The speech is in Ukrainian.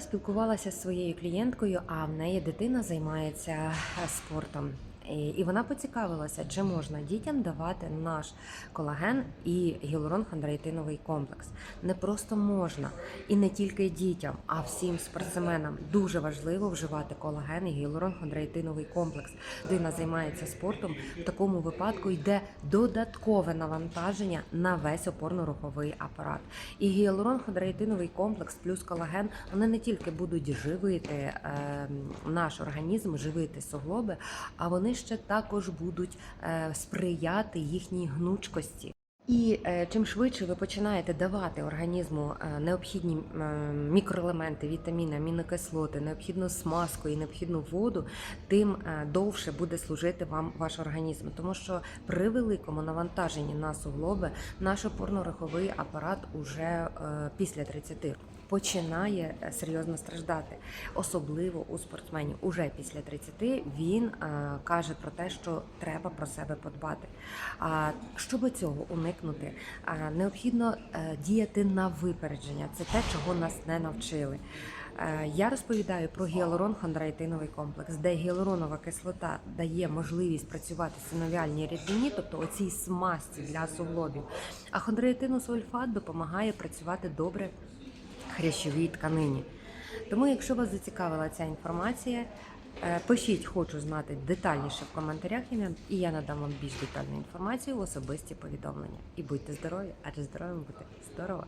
Спілкувалася з своєю клієнткою, а в неї дитина займається е, спортом. І вона поцікавилася, чи можна дітям давати наш колаген і гіалурон-хондроїтиновий комплекс. Не просто можна, і не тільки дітям, а всім спортсменам дуже важливо вживати колаген і гіалурон-хондроїтиновий комплекс. Дитина займається спортом. В такому випадку йде додаткове навантаження на весь опорно-руховий апарат. І гіалурон-хондроїтиновий комплекс плюс колаген вони не тільки будуть живити е, наш організм, живити суглоби, а вони ще також будуть е, сприяти їхній гнучкості. І е, чим швидше ви починаєте давати організму е, необхідні е, мікроелементи, вітаміни, амінокислоти, необхідну смазку і необхідну воду, тим довше буде служити вам ваш організм. Тому що при великому навантаженні на суглоби наш опорно-руховий апарат уже після 30 починає серйозно страждати, особливо у спортсменів. Уже після 30 він каже про те, що треба про себе подбати. А щоб цього уникнути, е, необхідно е, діяти на випередження. Це те, чого нас не навчили. Е, Я розповідаю про гіалурон-хондроїтиновий комплекс, де гіалуронова кислота дає можливість працювати синовіальній рідині, тобто оцій смазці для суглобів. А хондроїтиносульфат допомагає працювати добре хрящовій тканині. Тому, якщо вас зацікавила ця інформація, пишіть, хочу знати детальніше в коментарях, і я- надам вам більш детальну інформацію в особисті повідомлення. І будьте здорові, адже здоровим бути здорово.